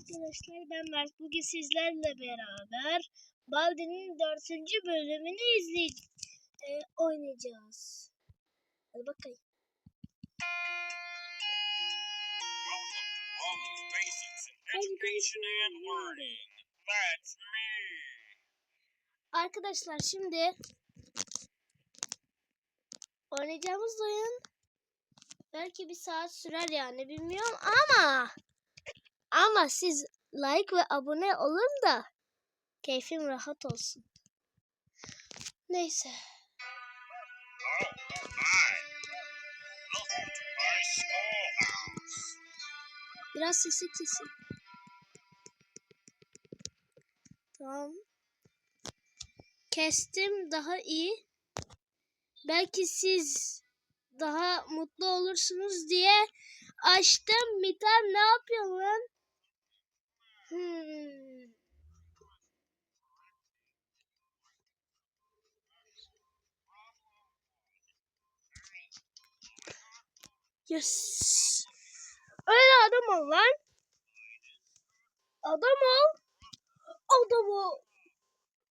arkadaşlar ben Mert. Bugün sizlerle beraber Baldi'nin dördüncü bölümünü izleyeceğiz. oynayacağız. Hadi bakayım. Arkadaşlar şimdi oynayacağımız oyun belki bir saat sürer yani bilmiyorum ama ama siz like ve abone olun da keyfim rahat olsun. Neyse. Biraz sesi kesin. Tamam. Kestim daha iyi. Belki siz daha mutlu olursunuz diye açtım. Mitem ne yapıyorsun lan? Yes. Öyle adam ol lan. Adam ol. Adam ol.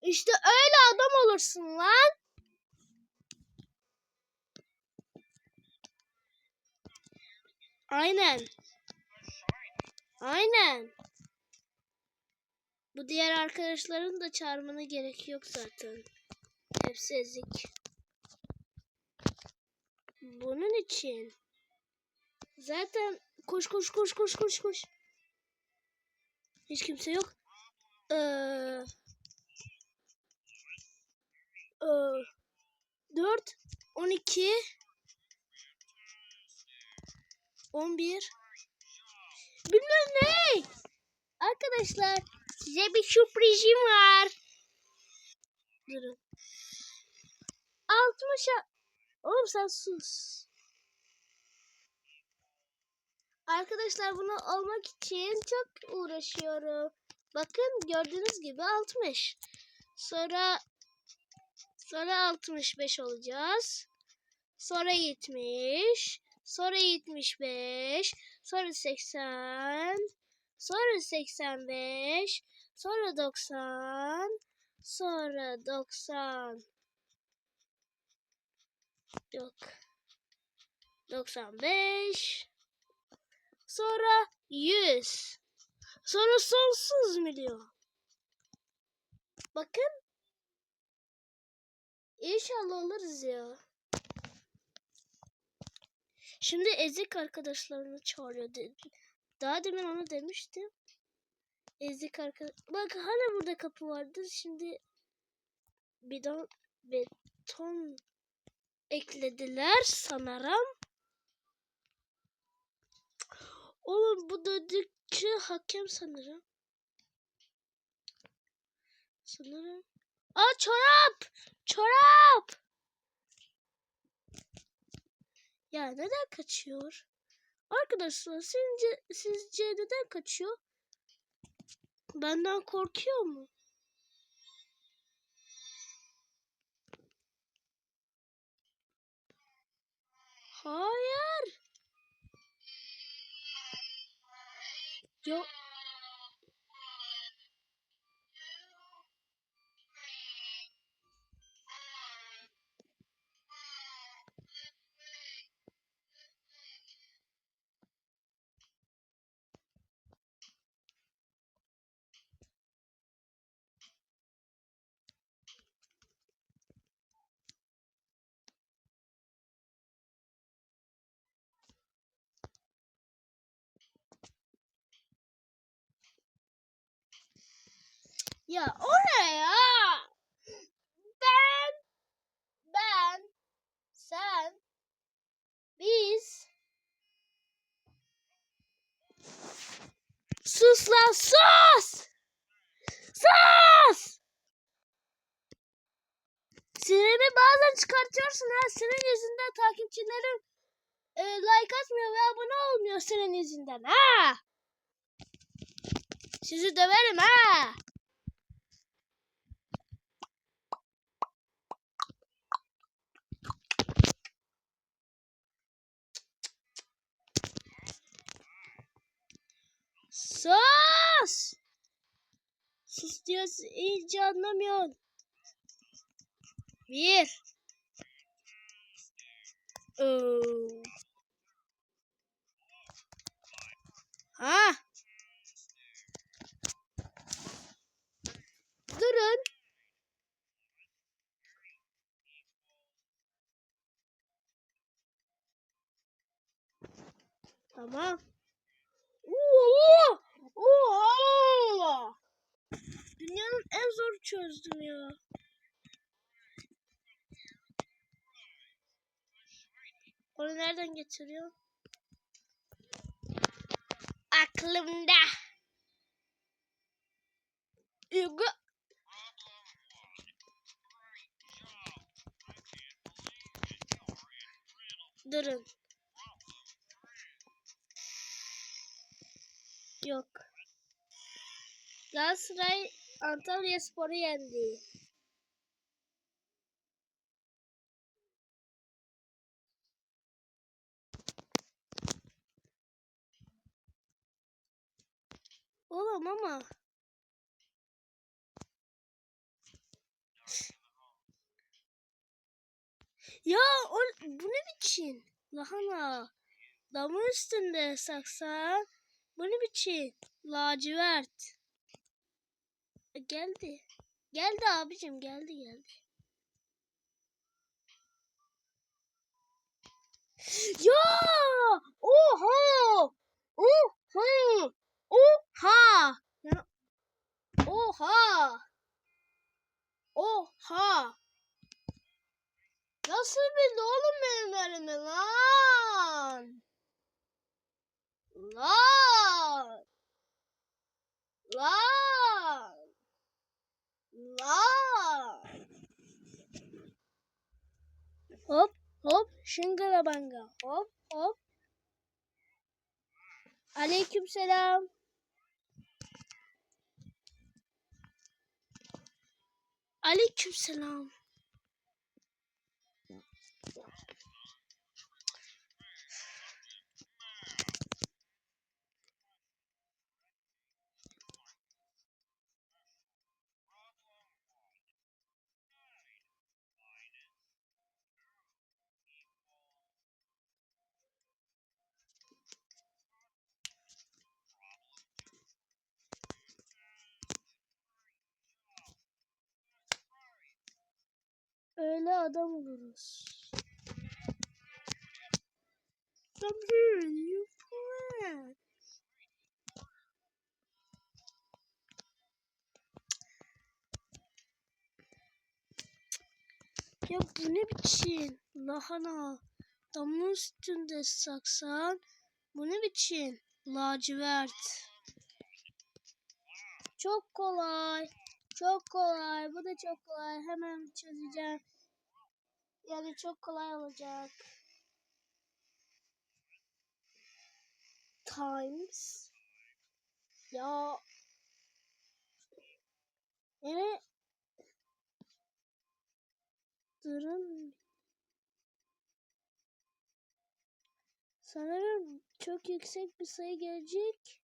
İşte öyle adam olursun lan. Aynen. Aynen. Bu diğer arkadaşların da çağırmana gerek yok zaten. Hepsi ezik. Bunun için. Zaten koş koş koş koş koş koş. Hiç kimse yok. Ee, ee, 4 12 11 Bilmem ne. Arkadaşlar size bir sürprizim var. Durun. 60'a Oğlum sen sus. Arkadaşlar bunu almak için çok uğraşıyorum. Bakın gördüğünüz gibi 60. Sonra sonra 65 olacağız. Sonra 70. Sonra 75. Sonra 80. Sonra 85. Sonra 90. Sonra 90. Yok. 95. Sonra 100. Sonra sonsuz milyon. Bakın. İnşallah alırız ya. Şimdi ezik arkadaşlarını çağırıyor. dedi. Daha demin onu demiştim. Ezik arkadaş. Bak hani burada kapı vardı. Şimdi bidon beton eklediler sanırım. Oğlum bu dödükçü hakem sanırım. Sanırım. Aa çorap! Çorap! Ya neden kaçıyor? Arkadaşlar sizce, sizce neden kaçıyor? Benden korkuyor mu? Hayır. Yok. Ya oraya ben ben sen biz. Sus lan sus! Sus! Sinirimi bazen çıkartıyorsun ha. Senin yüzünden takipçilerim e, like atmıyor ve abone olmuyor senin yüzünden ha. Sizi döverim ha Sus! sus. Sus diyorsun iyice anlamıyorsun. Bir. Oo. Ha. Durun. Tamam. Oo! Oo! En zor çözdüm ya. Onu nereden getiriyor? Aklımda. Yugo. Durun. Yok. Galatasaray Antalya Spor'u yendi. Oğlum ama. Ya o, bu ne biçim? Lahana. Damın üstünde saksan. Bu ne biçim? Lacivert. Geldi. Geldi abicim geldi geldi. Ya! Oha! Oha! Oha! Ya- Oha! Oha! Nasıl bildi oğlum benim elimi lan? Lan! Lan! Lan! Hop hop şıngıra banga hop hop. Aleyküm selam. Aleyküm selam. Öyle adam oluruz. Tabii, lütfen. Ya bu ne biçim? Lahana. Damın üstünde saksan. Bu ne biçim? Lacivert. Çok kolay. Çok kolay. Bu da çok kolay. Hemen çözeceğim. Yani çok kolay olacak. Times. Ya. Evet. Durun. Sanırım çok yüksek bir sayı gelecek.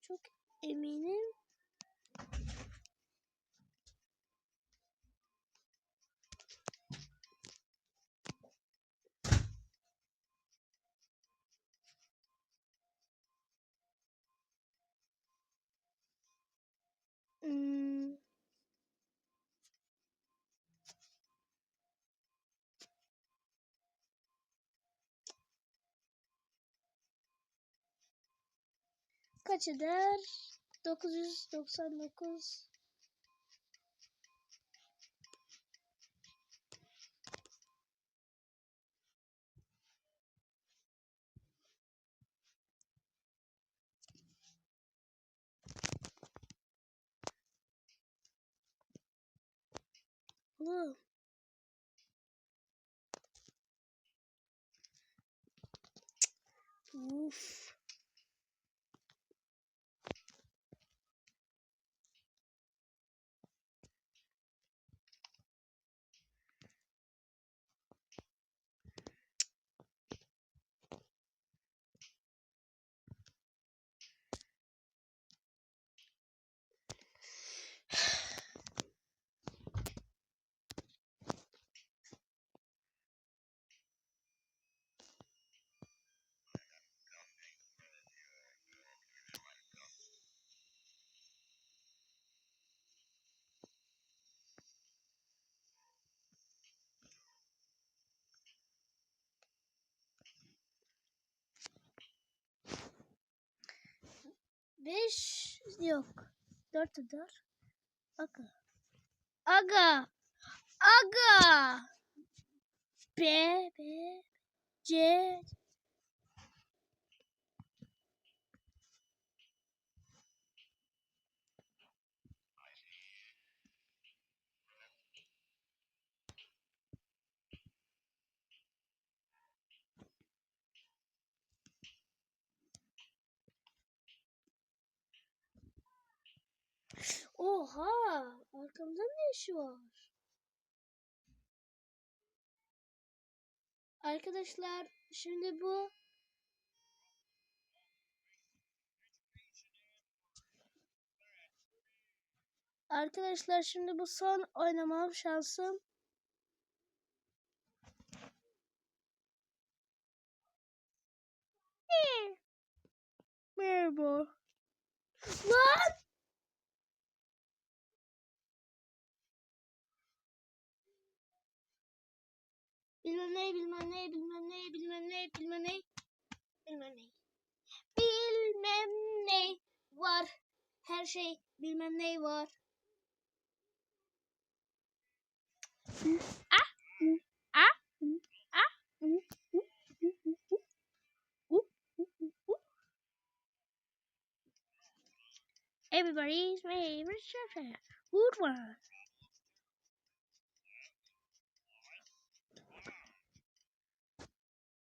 Çok eminim. Kaç eder? 999. Oğlum. Uf. 5 yok. 4 eder. Aga. Aga. Aga. B B C Oha! Arkamda ne işi var? Arkadaşlar şimdi bu Arkadaşlar şimdi bu son oynamam şansım. Merhaba. Lan! Bilmem ne, bilmem ne, bilmem ne, bilmem ne, bilmem ne, bilmem ne. Bilmem ne var. Her şey bilmem ne var. Ah, ah, ah, Everybody's favorite surfer. Good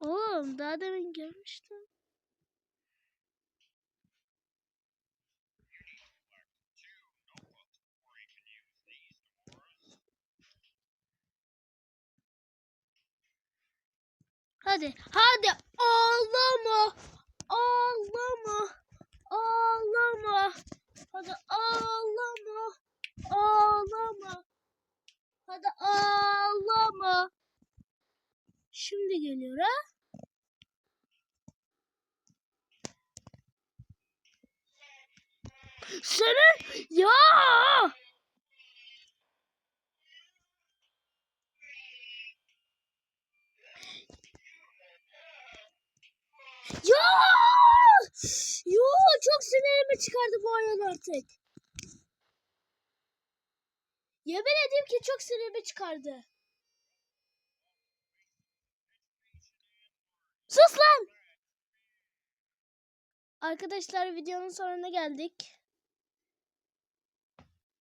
Oğlum daha demin görmüştüm. Hadi, hadi ağlama, ağlama, ağlama. Hadi ağlama, ağlama. Hadi ağlama. Şimdi geliyor ha. Senin ya. Ya! Yo çok sinirimi çıkardı bu oyun artık. Yemin edeyim ki çok sinirimi çıkardı. Sus lan! Arkadaşlar videonun sonuna geldik.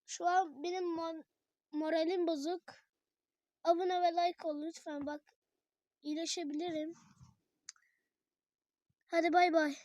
Şu an benim mo- moralim bozuk. Abone ve like ol lütfen bak. iyileşebilirim. Hadi bay bay.